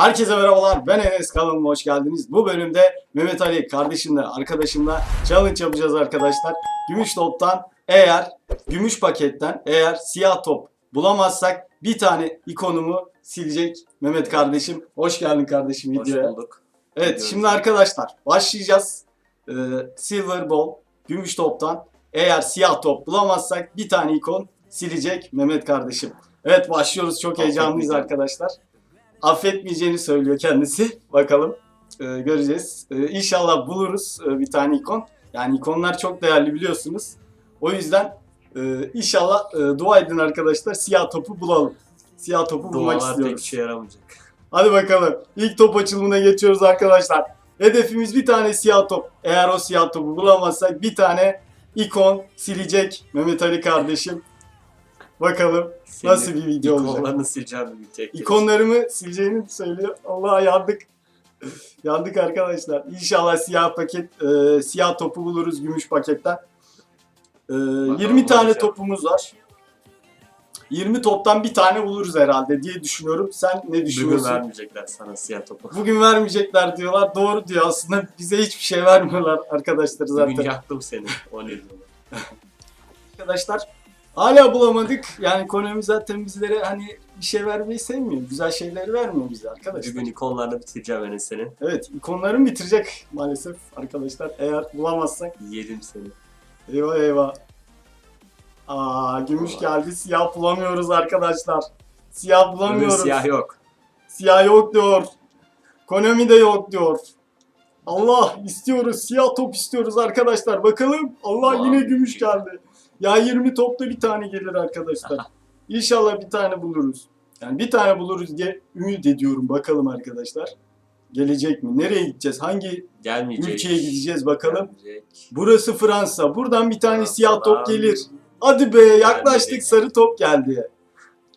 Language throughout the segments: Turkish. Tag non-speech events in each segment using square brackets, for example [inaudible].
Herkese merhabalar. Ben Enes kanalıma hoş geldiniz. Bu bölümde Mehmet Ali kardeşimle, arkadaşımla challenge yapacağız arkadaşlar. Gümüş toptan eğer gümüş paketten eğer siyah top bulamazsak bir tane ikonumu silecek Mehmet kardeşim. Hoş geldin kardeşim Hoş videoya. bulduk. Evet Gidiyoruz. şimdi arkadaşlar başlayacağız. Ee, silver ball gümüş toptan eğer siyah top bulamazsak bir tane ikon silecek Mehmet kardeşim. Evet başlıyoruz çok heyecanlıyız arkadaşlar. Affetmeyeceğini söylüyor kendisi. Bakalım ee, göreceğiz. Ee, inşallah buluruz e, bir tane ikon. Yani ikonlar çok değerli biliyorsunuz. O yüzden e, inşallah e, dua edin arkadaşlar siyah topu bulalım. Siyah topu bulmak Dualar istiyoruz. pek işe yaramayacak. Hadi bakalım. İlk top açılımına geçiyoruz arkadaşlar. Hedefimiz bir tane siyah top. Eğer o siyah topu bulamazsak bir tane ikon silecek Mehmet Ali kardeşim. Bakalım Senin nasıl bir video olacak. İkonlarını sileceğim bir tek. İkonlarımı sileceğini söylüyor. Allah yandık. yandık arkadaşlar. İnşallah siyah paket, e, siyah topu buluruz gümüş paketten. E, 20 tane bakacağım. topumuz var. 20 toptan bir tane buluruz herhalde diye düşünüyorum. Sen ne Bugün düşünüyorsun? vermeyecekler sana siyah topu. Bugün vermeyecekler diyorlar. Doğru diyor aslında. Bize hiçbir şey vermiyorlar arkadaşlar zaten. Bugün yaktım seni. O ne. Arkadaşlar hala bulamadık. Yani Konami zaten bizlere hani bir şey vermeyi sevmiyor. Güzel şeyleri vermiyor bize arkadaşlar. Bugün ikonlarını bitireceğim Enes senin. Evet ikonlarım bitirecek maalesef arkadaşlar. Eğer bulamazsak Yedim seni. eyvah eyvah. Aa gümüş geldi. Siyah bulamıyoruz arkadaşlar. Siyah Bugün bulamıyoruz. siyah yok. Siyah yok diyor. Konami de yok diyor. Allah istiyoruz. Siyah top istiyoruz arkadaşlar. Bakalım. Allah Wow. yine gümüş geldi. Ya 20 topta bir tane gelir arkadaşlar. [laughs] İnşallah bir tane buluruz. Yani bir tane buluruz diye ümit ediyorum. Bakalım arkadaşlar. Gelecek mi? Nereye gideceğiz? Hangi Gelmeyecek. ülkeye gideceğiz bakalım. Gelmeyecek. Burası Fransa. Buradan bir tane Fransa'dan siyah top gelir. Hadi be yaklaştık. Gelmeyecek. Sarı top geldi.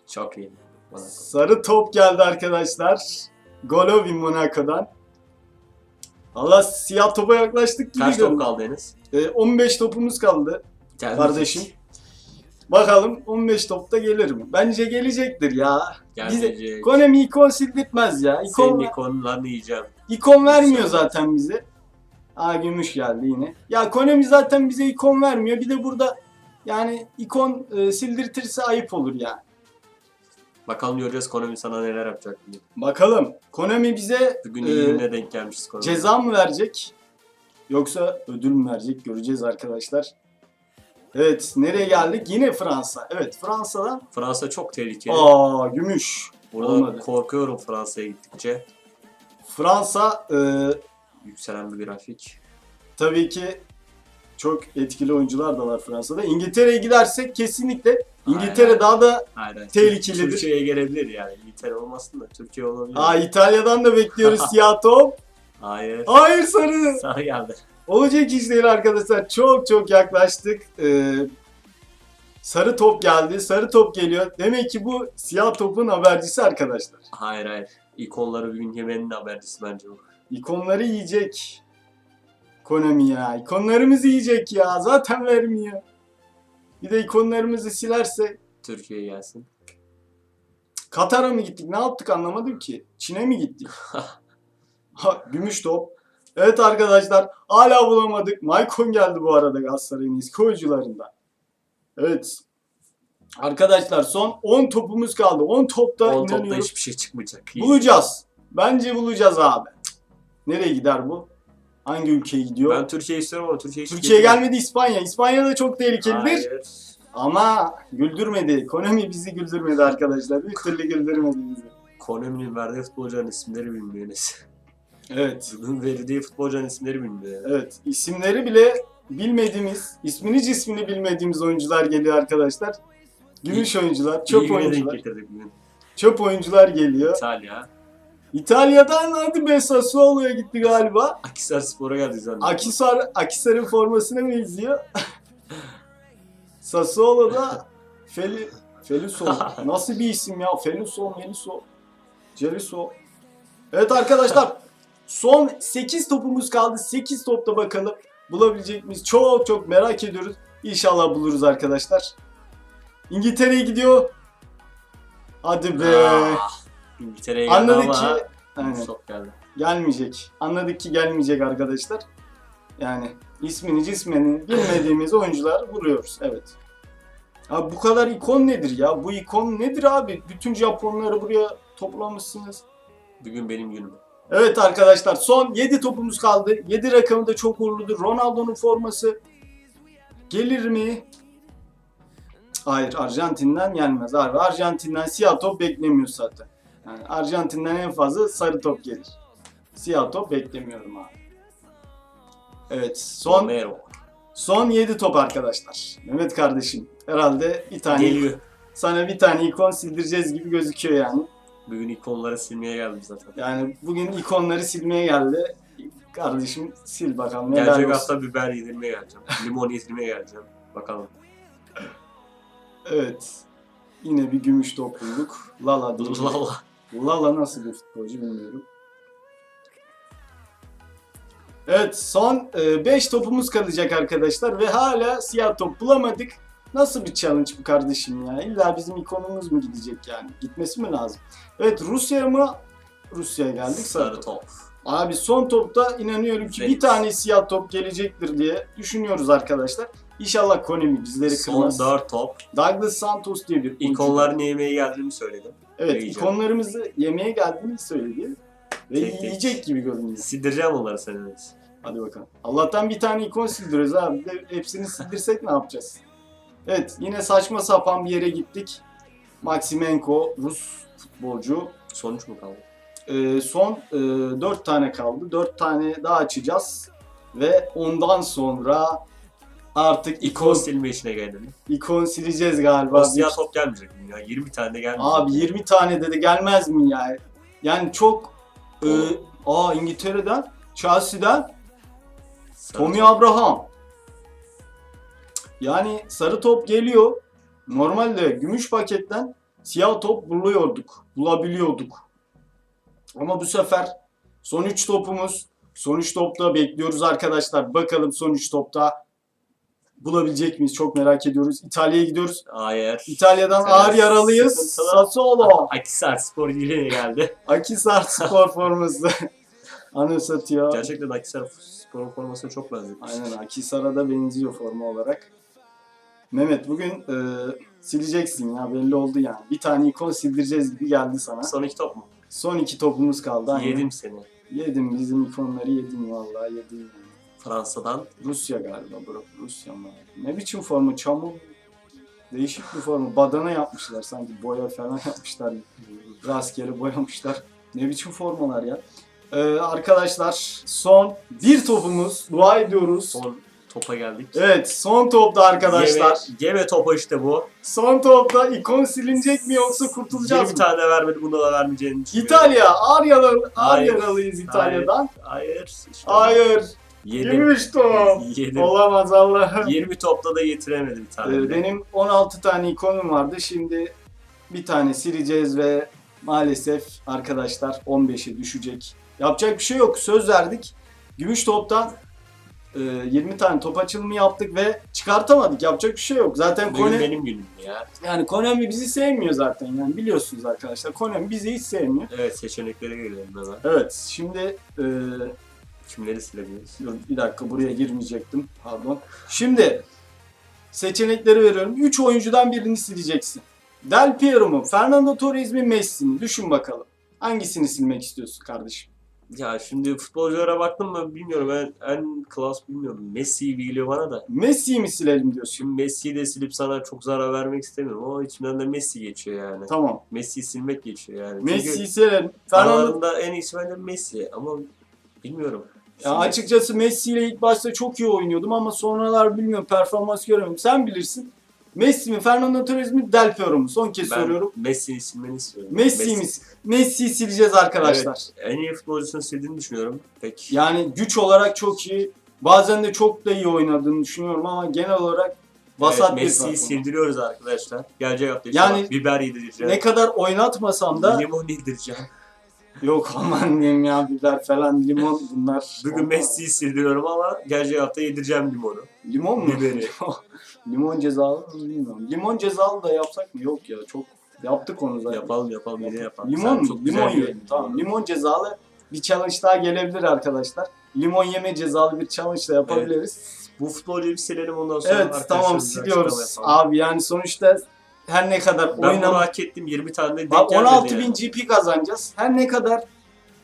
Çok iyi. Koy. Sarı top geldi arkadaşlar. Golovin Monaco'dan. Allah siyah topa yaklaştık gibi Kaç top kaldı Enes? Ee, 15 topumuz kaldı Gelmeyecek. kardeşim. Bakalım 15 topta gelir mi? Bence gelecektir ya. Bize, Gelmeyecek. Konami ikon sildirtmez ya. İkon, Senin ikonlarını yiyeceğim. ikon vermiyor zaten bize. Aa gümüş geldi yine. Ya Konami zaten bize ikon vermiyor. Bir de burada yani ikon e, sildirtirse ayıp olur yani. Bakalım göreceğiz Konami sana neler yapacak. bugün. Bakalım. Konami bize Bugün e, denk gelmişiz Konami. Ceza mı verecek? Yoksa ödül mü verecek? Göreceğiz arkadaşlar. Evet, nereye geldik? Yine Fransa. Evet, Fransa'dan. Fransa çok tehlikeli. Aa, gümüş. Burada olmadı. korkuyorum Fransa'ya gittikçe. Fransa e, Yükselen bir grafik. tabii ki çok etkili oyuncular da var Fransa'da. İngiltere'ye gidersek kesinlikle İngiltere Aynen. daha da hayır. Tehlikelidir. Türkiye'ye gelebilir yani. İngiltere olmasın da Türkiye olabilir. Aa İtalya'dan da bekliyoruz [laughs] siyah top. Hayır. Hayır sarı. Sana geldi. Olacak iş değil arkadaşlar. Çok çok yaklaştık. Ee, sarı top geldi. Sarı top geliyor. Demek ki bu siyah topun habercisi arkadaşlar. Hayır hayır. İkonları bugün yemenin habercisi bence bu. İkonları yiyecek. Konami ya. İkonlarımızı yiyecek ya. Zaten vermiyor. Bir de ikonlarımızı silerse Türkiye'ye gelsin. Katar'a mı gittik? Ne yaptık anlamadım ki. Çin'e mi gittik? [laughs] ha, gümüş top. Evet arkadaşlar hala bulamadık. Maicon geldi bu arada Galatasaray'ın eski oyuncularından. Evet. Arkadaşlar son 10 topumuz kaldı. 10 topta 10 topta hiçbir şey çıkmayacak. İyi. Bulacağız. Bence bulacağız abi. Nereye gider bu? Hangi ülkeye gidiyor? Ben Türkiye istiyorum ama Türkiye Türkiye gelmedi İspanya. İspanya da çok tehlikelidir. Hayır. Ama güldürmedi. Konami bizi güldürmedi arkadaşlar. Bir türlü güldürmedi bizi. Konami'nin verdiği futbolcuların isimleri bilmiyor Enes. Evet. Verdiği futbolcuların isimleri bilmiyor. Evet. isimleri bile bilmediğimiz, ismini cismini bilmediğimiz oyuncular geliyor arkadaşlar. Gümüş oyuncular, İyi çöp denk oyuncular. getirdik bugün. Çöp oyuncular geliyor. İtalya. İtalya'dan hadi be Sassuolo'ya gitti galiba. [laughs] Akisar Spor'a geldi zannediyorum. Akisar, Akisar'ın formasına benziyor. [laughs] Sassuolo'da Feli, Feluso. [laughs] Nasıl bir isim ya? Feluso, Meluso, Celiso. Evet arkadaşlar. Son 8 topumuz kaldı. 8 topta bakalım. Bulabilecek miyiz? Çok çok merak ediyoruz. İnşallah buluruz arkadaşlar. İngiltere'ye gidiyor. Hadi be. Ah, İngiltere'ye geldi Anladık ama ki Aynen. Stop geldi. Gelmeyecek. Anladık ki gelmeyecek arkadaşlar. Yani ismini cismini bilmediğimiz oyuncular buluyoruz. Evet. Abi bu kadar ikon nedir ya? Bu ikon nedir abi? Bütün Japonları buraya toplamışsınız. Bugün benim günüm. Evet arkadaşlar son 7 topumuz kaldı. 7 rakamı da çok uğurludur. Ronaldo'nun forması gelir mi? Hayır Arjantin'den gelmez abi. Arjantin'den siyah top beklemiyoruz zaten. Yani Arjantin'den en fazla sarı top gelir. Siyah top beklemiyorum abi. Evet son Romero. son 7 top arkadaşlar. Mehmet kardeşim herhalde bir tane Geliyor. sana bir tane ikon sildireceğiz gibi gözüküyor yani. Bugün ikonları silmeye geldim zaten. Yani bugün ikonları silmeye geldi. Kardeşim sil bakalım. neler Gelecek olsun. hafta biber yedirmeye geleceğim. Limon yedirmeye geleceğim. Bakalım. Evet. Yine bir gümüş top bulduk. Lala [laughs] diye. Lala. Lala nasıl bir futbolcu bilmiyorum. Evet son 5 topumuz kalacak arkadaşlar ve hala siyah top bulamadık. Nasıl bir challenge bu kardeşim ya? İlla bizim ikonumuz mu gidecek yani? Gitmesi mi lazım? Evet Rusya mı? Rusya'ya geldik sarı top. Abi son topta inanıyorum ki bir Zenit. tane siyah top gelecektir diye düşünüyoruz arkadaşlar. İnşallah Konami bizleri Son kırmaz. 4 top. Douglas Santos diye bir. İkonların yemeğe geldiğimi söyledim. Evet yiyeceğim. ikonlarımızı yemeye geldiğini söyledi. Ve Tek tek. yiyecek gibi görünüyor. Sildireceğim onları seneniz. Hadi bakalım. Allah'tan bir tane ikon sildiriyoruz abi. Bir hepsini sildirsek ne yapacağız? Evet yine saçma sapan bir yere gittik. Maximenko Rus futbolcu. Sonuç mu kaldı? Ee, son e, 4 tane kaldı. 4 tane daha açacağız. Ve ondan sonra artık İkon ikon, silme işine geldim. ikon sileceğiz galiba. O siyah top gelmeyecek mi ya? 20 tane de gelmeyecek. Abi 20 tane de de gelmez mi ya? Yani çok e, aa İngiltere'den, Chelsea'den Tommy. Abraham. Yani sarı top geliyor. Normalde gümüş paketten siyah top buluyorduk. Bulabiliyorduk. Ama bu sefer son 3 topumuz. Son 3 topta bekliyoruz arkadaşlar. Bakalım son 3 topta bulabilecek miyiz? Çok merak ediyoruz. İtalya'ya gidiyoruz. Hayır. İtalya'dan Evet, ağır yaralıyız. sıkıntılı. Sassuolo. Akisar Spor yine geldi. [laughs] Akisar spor forması. [laughs] Anımsatıyor. Gerçekten Akisar Spor formasına çok benzetmiş. Aynen Akisar'a da benziyor forma olarak. Mehmet bugün e, sileceksin ya belli oldu yani. Bir tane ikon sildireceğiz gibi geldi sana. Son iki top mu? Son iki topumuz kaldı. aynen. Yedim seni. Yedim bizim ikonları yedim vallahi yedim. yani. Fransa'dan. Rusya galiba bro. Rusya mı? Ne biçim forma? Çamur. Değişik bir forma. Badana yapmışlar sanki. Boya falan yapmışlar. Rastgele boyamışlar. Ne biçim formalar ya. Ee, arkadaşlar son bir topumuz. Dua ediyoruz. Son topa geldik. Evet son topta arkadaşlar. Yeme, yeme topu işte bu. Son topta ikon silinecek mi yoksa 20 kurtulacağız mı? tane vermedi bunu da vermeyeceğini düşünüyorum. İtalya ağır, yaralı, ağır Hayır. İtalya'dan. Hayır. işte Hayır. Yedim. Gümüş top. [laughs] Yedim. Olamaz Allah'ım. 20 topta da yetiremedim bir tane. Ee, benim 16 tane ikonum vardı. Şimdi bir tane sileceğiz ve maalesef arkadaşlar 15'e düşecek. Yapacak bir şey yok. Söz verdik. Gümüş toptan 20 tane top açılımı yaptık ve çıkartamadık. Yapacak bir şey yok. Zaten Bugün Konami, benim günüm ya. yani Konami bizi sevmiyor zaten. Yani biliyorsunuz arkadaşlar. Konami bizi hiç sevmiyor. Evet seçeneklere gelelim hemen. Evet şimdi e, Kimleri silebiliriz? Bir dakika buraya girmeyecektim. Pardon. Şimdi seçenekleri veriyorum. 3 oyuncudan birini sileceksin. Del Piero mu? Fernando Torres mi? Messi mi? Düşün bakalım. Hangisini silmek istiyorsun kardeşim? Ya şimdi futbolculara baktım mı bilmiyorum ben en klas bilmiyorum. Messi geliyor bana da. Messi'yi mi silelim diyorsun? Şimdi Messi'yi de silip sana çok zarar vermek istemiyorum ama içimden de Messi geçiyor yani. Tamam. Messi'yi silmek geçiyor yani. Messi'yi silelim. Fernando en iyisi bence Messi ama bilmiyorum. ya açıkçası Messi ile ilk başta çok iyi oynuyordum ama sonralar bilmiyorum performans göremiyorum. Sen bilirsin. Messi mi? Fernando Torres mi? Del Piero mu? Son kez ben soruyorum. Messi'yi silmeni istiyorum. Messi mi? Messi'yi sileceğiz arkadaşlar. En iyi futbolcusunu sildiğini düşünüyorum. Pek Yani güç olarak çok iyi. Bazen de çok da iyi oynadığını düşünüyorum ama genel olarak vasat evet, bir Messi'yi performans. sildiriyoruz arkadaşlar. Gelecek hafta yani, biber yedireceğim. Ne kadar oynatmasam da Limon yedireceğim. Yok aman diyeyim ya biber falan limon bunlar. Bugün Messi'yi sildiriyorum ama gelecek hafta yedireceğim limonu. Limon mu? Biberi. limon cezalı mı bilmiyorum. Limon cezalı da yapsak mı? Yok ya çok Yaptık onu zaten. Yapalım yapalım yine yapalım. Limon Sen mu? Limon yiyelim. Tamam. Limon cezalı bir challenge daha gelebilir arkadaşlar. Limon yeme cezalı bir challenge da yapabiliriz. Bu futbolcuyu bir silelim ondan sonra Evet, tamam siliyoruz. Abi yani sonuçta her ne kadar Ben bunu oynama hak ettim 20 tane de denk Bak gelmedi 16 yani. bin GP kazanacağız. Her ne kadar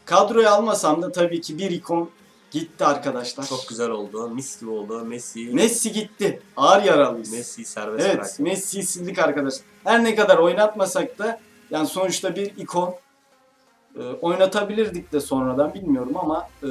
kadroya almasam da tabii ki bir ikon gitti arkadaşlar. Çok güzel oldu. Mis gibi oldu. Messi. Messi gitti. Ağır yaralıyız. Messi serbest Evet, bıraktı. Messi'yi sildik arkadaşlar. Her ne kadar oynatmasak da yani sonuçta bir ikon e, oynatabilirdik de sonradan bilmiyorum ama e,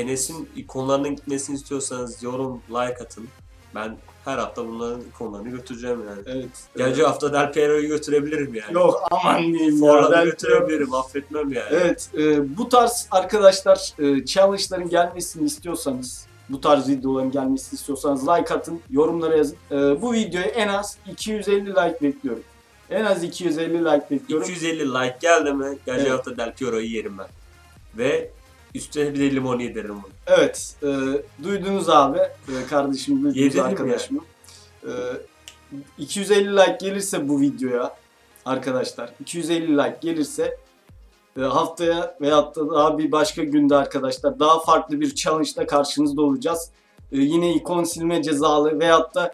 Enes'in ikonlarının gitmesini istiyorsanız yorum, like atın. Ben her hafta bunların ikonlarını götüreceğim yani. evet. Gelecek hafta Del Piero'yu götürebilirim yani. Yok aman diyeyim ya. Forlan'ı Piero- götürebilirim. Affetmem yani. Evet, e, bu tarz arkadaşlar e, challenge'ların gelmesini istiyorsanız, bu tarz videoların gelmesini istiyorsanız like atın, yorumlara yazın. E, bu videoya en az 250 like bekliyorum. En az 250 like bekliyorum. 250 like geldi mi gelecek Evet. hafta Del Piero'yu yerim ben. Ve üstüne bir de limon yediririm bunu. Evet, e, duydunuz abi, e, kardeşim duydunuz Yedirim arkadaşım. E, 250 like gelirse bu videoya arkadaşlar, 250 like gelirse e, haftaya veyahut da daha bir başka günde arkadaşlar daha farklı bir challenge'da karşınızda olacağız. E, yine ikon silme cezalı veyahut da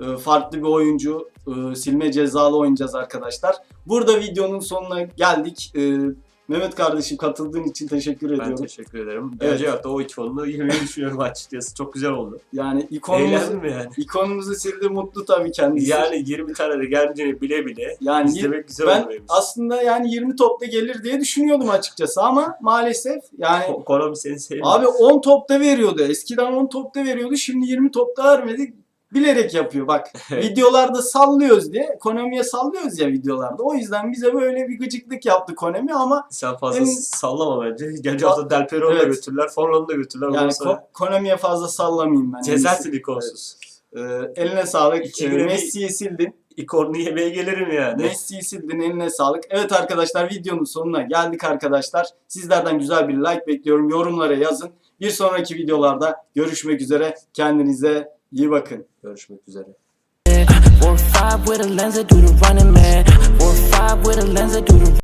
e, farklı bir oyuncu silme cezalı oynayacağız arkadaşlar. Burada videonun sonuna geldik. Mehmet kardeşim katıldığın için teşekkür Ben ediyorum. teşekkür ederim. Gelecek hafta o ikonunu yemeyi düşünüyorum açıkçası. Çok güzel oldu. Yani ikonumuzu, Eğlendim yani. ikonumuzu sildi mutlu tabii kendisi. Yani, Yani 20 tane de geleceğini bile bile yani izlemek güzel ben için. aslında yani 20 topta gelir diye düşünüyordum açıkçası ama maalesef yani Ko- Konami seni sevmiyor. abi 10 topta veriyordu. Eskiden 10 topta veriyordu. Şimdi 20 topta vermedi. Bilerek yapıyor bak. [laughs] videolarda sallıyoruz diye. Konami'ye sallıyoruz ya videolarda. O yüzden bize böyle bir gıcıklık yaptı Konami ama Sen fazla En- sallama bence. Gelecek hafta Del Piero'yu da Evet. götürürler. Forlan'ı da götürürler. Yani Ko- Konami'ye fazla sallamayayım ben. Cezersin ikonsuz. Ee, eline sağlık. İki Ee, Messi'yi sildin. İkonunu yemeye gelirim yani. Messi'yi sildin eline sağlık. Evet arkadaşlar videonun sonuna geldik arkadaşlar. Sizlerden güzel bir like bekliyorum. Yorumlara yazın. Bir sonraki videolarda görüşmek üzere. Kendinize iyi bakın. Görüşmek üzere.